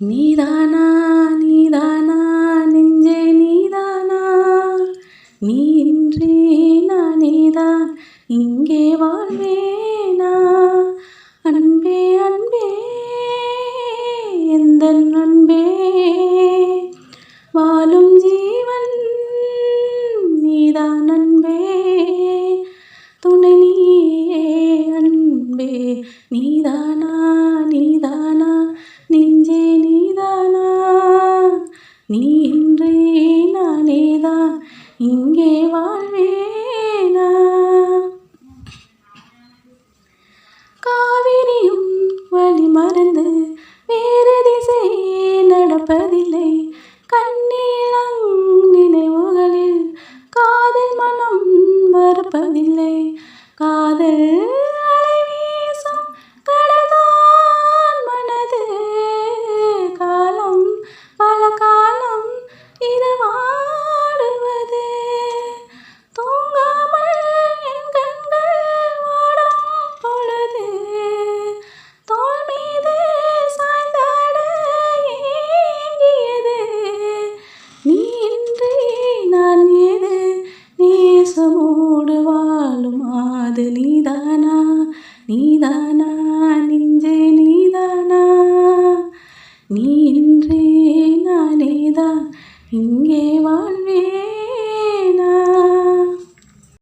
நீதானா நீதானா நெஞ்சே நீதானா? நீ இன்றி நானேதான் இங்கே வாழ்வேனா அன்பே அன்பே எந்த அன்பே? வாழும் ஜீவன் நீதான் அன்பே. துணை நீயே அன்பே நீதான் இன்றே நானேதான் இங்கே வாழ்வேனா? காவிரியும் வழி மறந்து வேறு திசை நடப்பதில்லை. கண்ணீளங் நினைவுகளில் காதல் மனம் மறப்பதில்லை. காதல் 音乐。